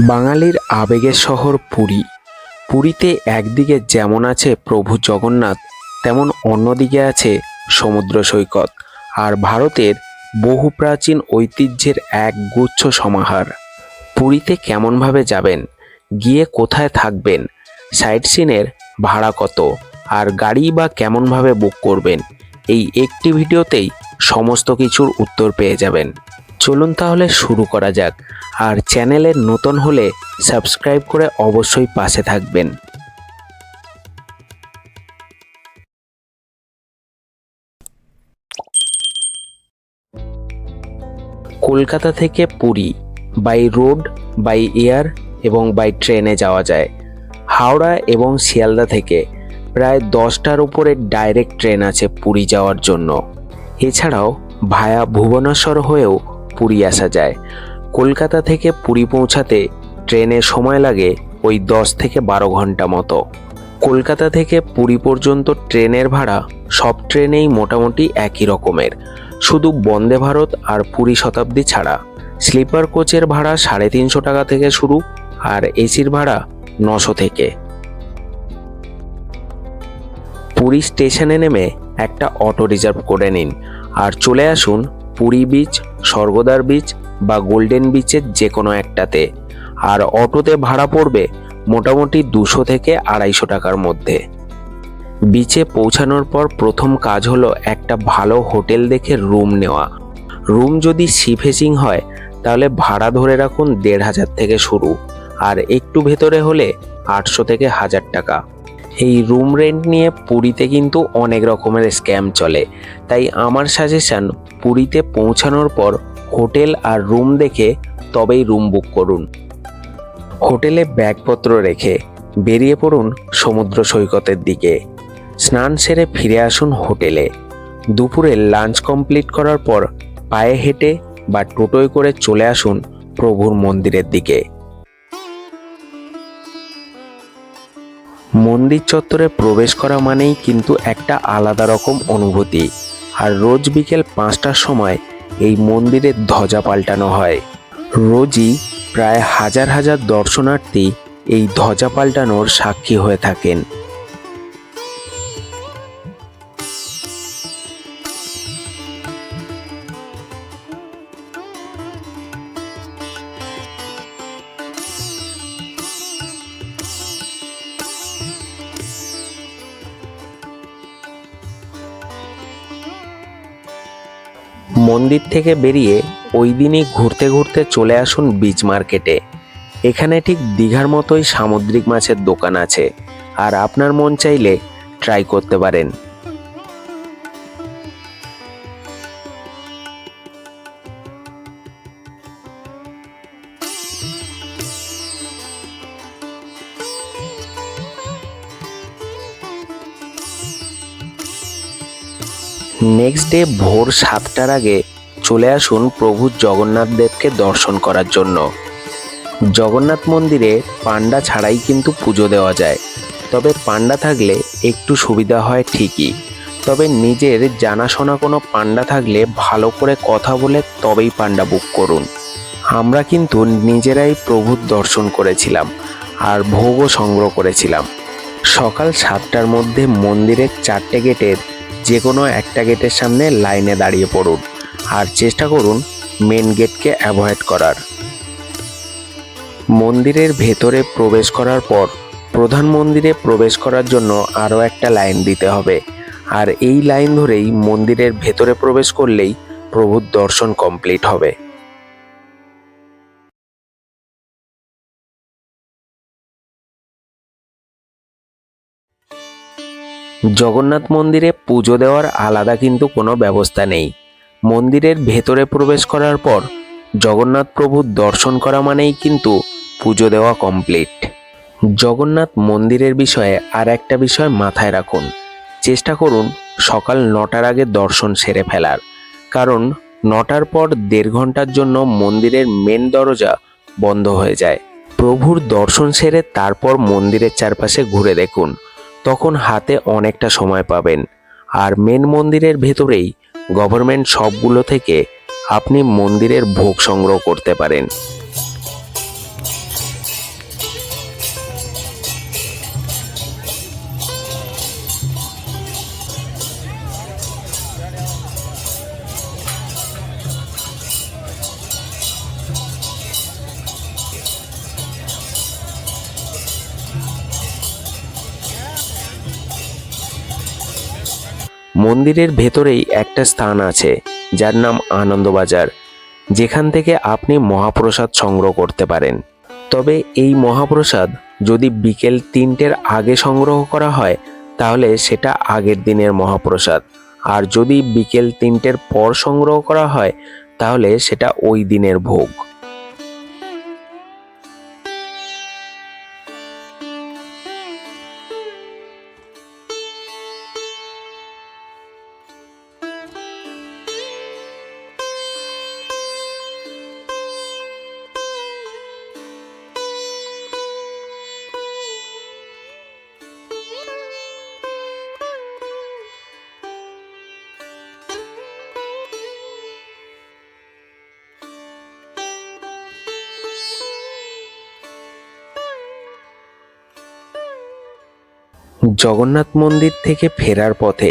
বাঙালির আবেগের শহর পুরী। পুরীতে একদিকে যেমন আছে প্রভু জগন্নাথ, তেমন অন্যদিকে আছে সমুদ্র সৈকত, আর ভারতের বহু প্রাচীন ঐতিহ্যের এক গুচ্ছ সমাহার। পুরীতে কেমনভাবে যাবেন, গিয়ে কোথায় থাকবেন, সাইট সিনের ভাড়া কত, আর গাড়ি বা কেমনভাবে বুক করবেন, এই একটি ভিডিওতেই সমস্ত কিছুর উত্তর পেয়ে যাবেন। চলুন তাহলে শুরু করা যাক। আর চ্যানেলে নতুন হলে সাবস্ক্রাইব করে অবশ্যই পাশে থাকবেন। কলকাতা থেকে Puri by road by air এবং বাই ট্রেনে যাওয়া যায়। হাওড়া এবং শিয়ালদা থেকে প্রায় দশটার উপরে ডাইরেক্ট ট্রেন আছে পুরী যাওয়ার জন্য। এছাড়াও ভায়া ভুবনেশ্বর হয়েও পুরী আসা যায়। কলকাতা থেকে পুরী পৌঁছাতে ট্রেনে সময় লাগে ওই দশ থেকে বারো ঘণ্টা মতো। কলকাতা থেকে পুরী পর্যন্ত ট্রেনের ভাড়া সব ট্রেনেই মোটামুটি একই রকমের। শুধু বন্দে ভারত আর পুরী শতাব্দী ছাড়া। স্লিপার কোচের ভাড়া সাড়ে তিনশো টাকা থেকে শুরু আর এসির ভাড়া নশো থেকে। পুরী স্টেশনে নেমে একটা অটো রিজার্ভ করে নিন। আর চলে আসুন পুরী বিচ, স্বর্গদ্বার বিচ বা গোল্ডেন বিচের যে কোনো একটাতে। আর অটোতে ভাড়া পড়বে মোটামুটি দুশো থেকে আড়াইশো টাকার মধ্যে। বিচে পৌঁছানোর পর প্রথম কাজ হলো একটা ভালো হোটেল দেখে রুম নেওয়া। রুম যদি সি ফেসিং হয়, তাহলে ভাড়া ধরে রাখুন দেড় হাজার থেকে শুরু। আর একটু ভেতরে হলে আটশো থেকে হাজার টাকা। এই রুম রেন্ট নিয়ে পুরীতে কিন্তু অনেক রকমের স্ক্যাম চলে। তাই আমার সাজেশন পুরীতে পৌঁছানোর পর হোটেল আর রুম দেখে তবেই রুম বুক করুন। হোটেলে ব্যাগপত্র রেখে বেরিয়ে পড়ুন সমুদ্র সৈকতের দিকে। স্নান সেরে ফিরে আসুন হোটেলে। দুপুরে লাঞ্চ কমপ্লিট করার পর পায়ে হেঁটে বা টোটোয় করে চলে আসুন প্রভুর মন্দিরের দিকে। মন্দির চত্বরে প্রবেশ করা মানেই কিন্তু একটা আলাদা রকম অনুভূতি। আর রোজ বিকেল পাঁচটার সময় এই মন্দিরের ধ্বজা পাল্টানো হয়। রোজই প্রায় হাজার হাজার দর্শনার্থী এই ধ্বজা পাল্টানোর সাক্ষী হয়ে থাকেন। মন্দির থেকে বেরিয়ে ওই দিনই ঘুরতে ঘুরতে চলে আসুন বিচ মার্কেটে। এখানে ঠিক দীঘার মতোই সামুদ্রিক মাছের দোকান আছে। আর আপনার মন চাইলে ট্রাই করতে পারেন। নেক্সট ডে ভোর সাতটার আগে চলে আসুন প্রভু জগন্নাথ দেবকে দর্শন করার জন্য। জগন্নাথ মন্দিরে পান্ডা ছাড়াই কিন্তু পুজো দেওয়া যায়। তবে পান্ডা থাকলে একটু সুবিধা হয় ঠিকই। তবে নিজের জানাশোনা কোনো পান্ডা থাকলে ভালো করে কথা বলে তবেই পান্ডা বুক করুন। আমরা কিন্তু নিজেরাই প্রভুর দর্শন করেছিলাম আর ভোগও সংগ্রহ করেছিলাম। সকাল সাতটার মধ্যে মন্দিরের চারটে গেটের যে কোনো একটা গেটের সামনে লাইনে দাঁড়িয়ে পড়ুন আর চেষ্টা করুন মেন গেটকে অ্যাভয়েড করার। মন্দিরের ভেতরে প্রবেশ করার পর প্রধান মন্দিরে প্রবেশ করার জন্য আরও একটা লাইন দিতে হবে। আর এই লাইন ধরেই মন্দিরের ভেতরে প্রবেশ করলেই প্রভুর দর্শন কমপ্লিট হবে। জগন্নাথ মন্দিরে পুজো দেওয়ার আলাদা কিন্তু কোনো ব্যবস্থা নেই। মন্দিরের ভেতরে প্রবেশ করার পর জগন্নাথ প্রভুর দর্শন করা মানেই কিন্তু পুজো দেওয়া কমপ্লিট। জগন্নাথ মন্দিরের বিষয়ে আর একটা বিষয় মাথায় রাখুন। চেষ্টা করুন সকাল নটার আগে দর্শন সেরে ফেলার। কারণ নটার পর দেড় ঘণ্টার জন্য মন্দিরের মেন দরজা বন্ধ হয়ে যায়। প্রভুর দর্শন সেরে তারপর মন্দিরের চারপাশে ঘুরে দেখুন। তখন হাতে অনেকটা সময় পাবেন। আর মেন মন্দিরের ভেতরেই গভর্নমেন্ট সবগুলো থেকে আপনি মন্দিরের ভোগ সংগ্রহ করতে পারেন। মন্দিরের ভেতরেই একটা স্থান আছে, যার নাম আনন্দবাজার, যেখান থেকে আপনি মহাপ্রসাদ সংগ্রহ করতে পারেন। তবে এই মহাপ্রসাদ যদি বিকেল তিনটের আগে সংগ্রহ করা হয়, তাহলে সেটা আগের দিনের মহাপ্রসাদ। আর যদি বিকেল তিনটের পর সংগ্রহ করা হয়, তাহলে সেটা ওই দিনের ভোগ। জগন্নাথ মন্দির থেকে ফেরার পথে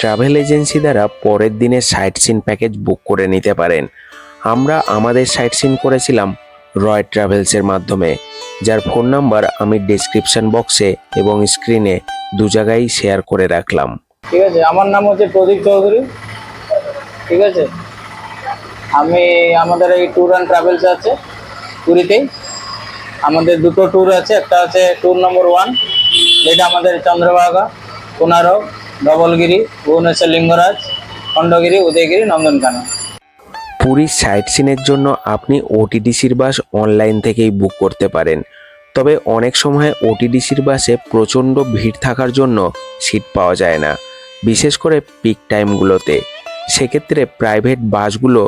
ট্রাভেল এজেন্সি দ্বারা পরের দিনের সাইট সিন প্যাকেজ বুক করে নিতে পারেন। আমরা আমাদের সাইট সিন করেছিলাম রয় ট্রাভেলসের মাধ্যমে, যার ফোন নাম্বার আমি ডেসক্রিপশন বক্সে এবং স্ক্রিনে দু জায়গায় শেয়ার করে রাখলাম। ঠিক আছে, আমার নাম হচ্ছে প্রদীপ চৌধুরী। ঠিক আছে, আমি, আমাদের এই ট্যুর অ্যান্ড ট্রাভেলস আছে পুরীতেই। আমাদের দুটো ট্যুর আছে, একটা আছে ট্যুর নম্বর ওয়ান যেটা আমাদের চন্দ্রভাগা, কোনারক, ডবলগিরি, ভুবনেশ্বর লিঙ্গরাজ, খণ্ডগিরি, উদয়গিরি, নন্দনকানন। পুরীর সাইট সিনের জন্য আপনি ওটিডিসির বাস অনলাইন থেকেই বুক করতে পারেন। তবে অনেক সময় ওটিডিসির বাসে প্রচণ্ড ভিড় থাকার জন্য সিট পাওয়া যায় না, বিশেষ করে পিক টাইমগুলোতে। সেক্ষেত্রে প্রাইভেট বাসগুলো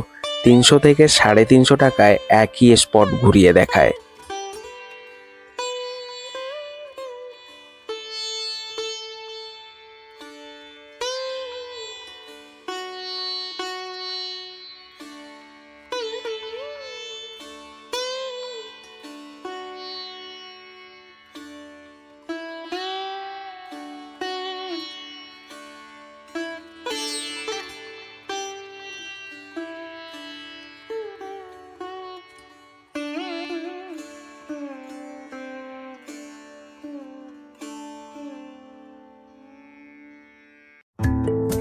তিনশো থেকে সাড়ে তিনশো টাকায় একই স্পট ঘুরিয়ে দেখায়।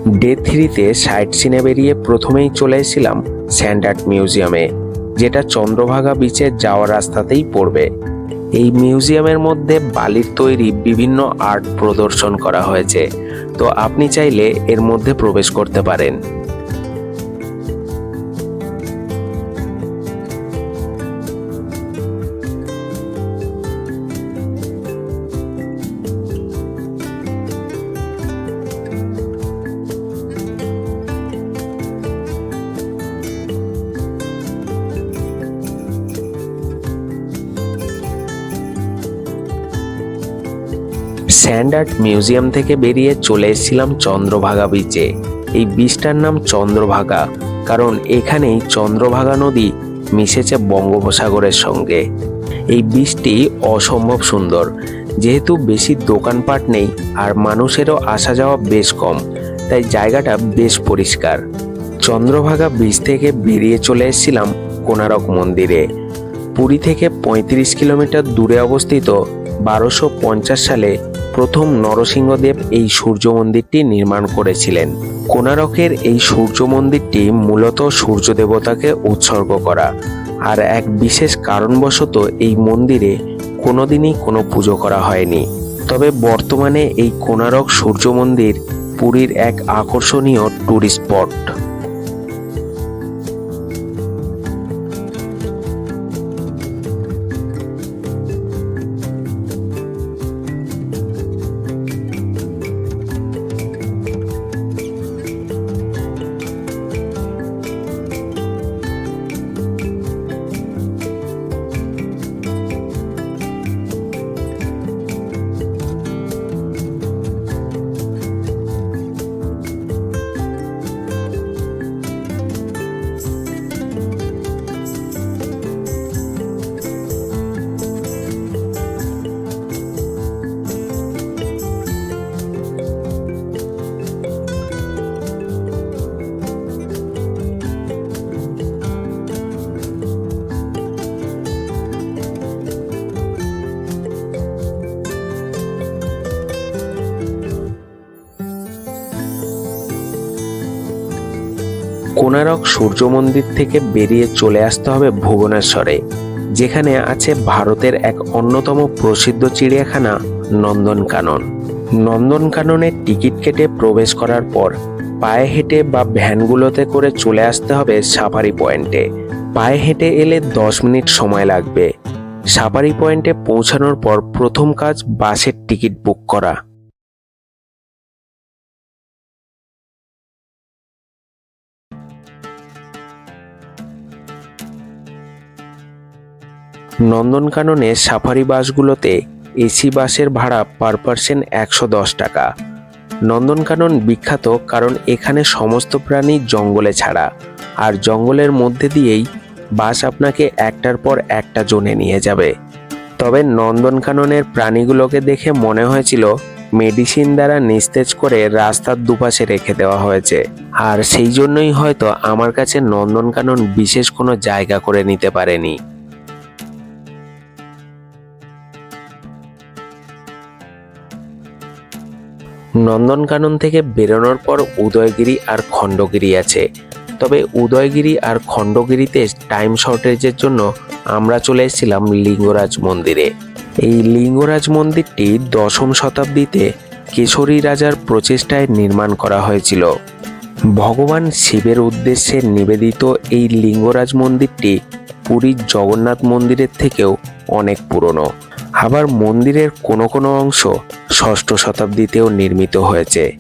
ডে থ্রিতে সাইট সিনে বেরিয়ে প্রথমেই চলে এসেছিলাম স্যান্ডার্ড মিউজিয়ামে, যেটা চন্দ্রভাগা বিচে যাওয়ার রাস্তাতেই পড়বে। এই মিউজিয়ামের মধ্যে বালির তৈরি বিভিন্ন আর্ট প্রদর্শন করা হয়েছে। তো আপনি চাইলে এর মধ্যে প্রবেশ করতে পারেন। স্যান্ড আর্ট মিউজিয়াম থেকে বেরিয়ে চলে এসেছিলাম চন্দ্রভাগা বিচে এই বিচটার নাম চন্দ্রভাগা, কারণ এখানেই চন্দ্রভাগা নদী মিশেছে বঙ্গোপসাগরের সঙ্গে। এই বীজটি অসম্ভব সুন্দর, যেহেতু বেশি দোকানপাট নেই আর মানুষেরও আসা যাওয়া বেশ কম, তাই জায়গাটা বেশ পরিষ্কার। চন্দ্রভাগা বীজ থেকে বেরিয়ে চলে এসেছিলাম কোনারক মন্দিরে। পুরী থেকে ৩৫ কিলোমিটার দূরে অবস্থিত বারোশো সালে প্রথম নরসিংহদেব এই সূর্য মন্দিরটি নির্মাণ করেছিলেন। কোনারকের এই সূর্য মন্দিরটি মূলত সূর্য দেবতাকে উৎসর্গ করা। আর এক বিশেষ কারণবশত এই মন্দিরে কোনোদিনই কোনো পুজো করা হয়নি। তবে বর্তমানে এই কোনারক সূর্য মন্দির পুরীর এক আকর্ষণীয় ট্যুরিস্ট স্পট কোনারক সূর্য মন্দির থেকে বেরিয়ে চলে আসতে হবে ভুবনেশ্বরে, যেখানে আছে ভারতের এক অন্যতম প্রসিদ্ধ চিড়িয়াখানা, নন্দনকানন। নন্দনকাননের টিকিট কেটে প্রবেশ করার পর পায়ে হেঁটে বা ভ্যানগুলোতে করে চলে আসতে হবে সাফারি পয়েন্টে। পায়ে হেঁটে এলে দশ মিনিট সময় লাগবে। সাফারি পয়েন্টে পৌঁছানোর পর প্রথম কাজ বাসের টিকিট বুক করা। নন্দনকাননে সাফারি বাসগুলোতে এসি বাসের ভাড়া পার পার্সেন্ট একশো দশ টাকা। নন্দনকানন বিখ্যাত কারণ এখানে সমস্ত প্রাণী জঙ্গলে ছাড়া। আর জঙ্গলের মধ্যে দিয়েই বাস আপনাকে একটার পর একটা জোনে নিয়ে যাবে। তবে নন্দনকাননের প্রাণীগুলোকে দেখে মনে হয়েছিল মেডিসিন দ্বারা নিস্তেজ করে রাস্তার দুপাশে রেখে দেওয়া হয়েছে। আর সেই জন্যই হয়তো আমার কাছে নন্দনকানন বিশেষ কোনো জায়গা করে নিতে পারেনি। নন্দনকানন থেকে বেরোনোর পর উদয়গিরি আর খণ্ডগিরি আছে। তবে উদয়গিরি আর খণ্ডগিরিতে টাইম শর্টেজের জন্য আমরা চলে এসেছিলাম লিঙ্গরাজ মন্দিরে। এই লিঙ্গরাজ মন্দিরটি দশম শতাব্দীতে কেশরী রাজার প্রচেষ্টায় নির্মাণ করা হয়েছিল। ভগবান শিবের উদ্দেশ্যে নিবেদিত এই লিঙ্গরাজ মন্দিরটি পুরীর জগন্নাথ মন্দিরের থেকেও অনেক পুরনো। আবার মন্দিরের কোনো কোনো অংশ ষষ্ঠ শতাব্দীতেও নির্মিত হয়েছে।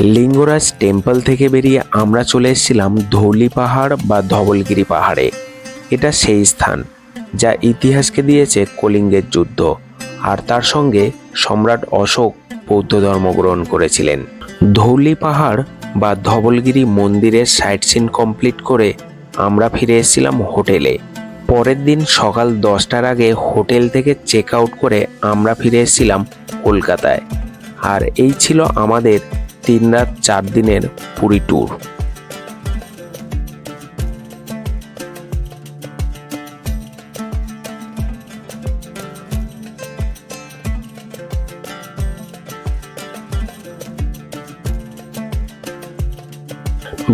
লিঙ্গরাজ টেম্পল থেকে বেরিয়ে আমরা চলে এসেছিলাম ধৌলি পাহাড় বা ধবলগিরি পাহাড়ে। এটা সেই স্থান যা ইতিহাসকে দিয়েছে কলিঙ্গের যুদ্ধ আর তার সঙ্গে সম্রাট অশোক বৌদ্ধ ধর্ম গ্রহণ করেছিলেন। ধৌলি পাহাড় বা ধবলগিরি মন্দিরের সাইট সিন কমপ্লিট করে আমরা ফিরে এসেছিলাম হোটেলে। পরের দিন সকাল দশটার আগে হোটেল থেকে চেক আউট করে আমরা ফিরে এসেছিলাম কলকাতায়। আর এই ছিল আমাদের তিন রাত চার দিনের পুরী ট্যুর।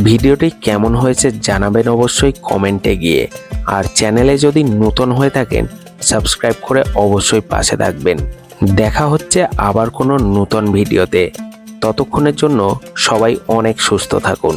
ভিডিওটি কেমন হয়েছে জানাবেন অবশ্যই কমেন্টে গিয়ে। আর চ্যানেলে যদি নতুন হয়ে থাকেন, সাবস্ক্রাইব করে অবশ্যই পাশে থাকবেন। দেখা হচ্ছে আবার কোনো নতুন ভিডিওতে। ততক্ষণের জন্য সবাই অনেক সুস্থ থাকুন।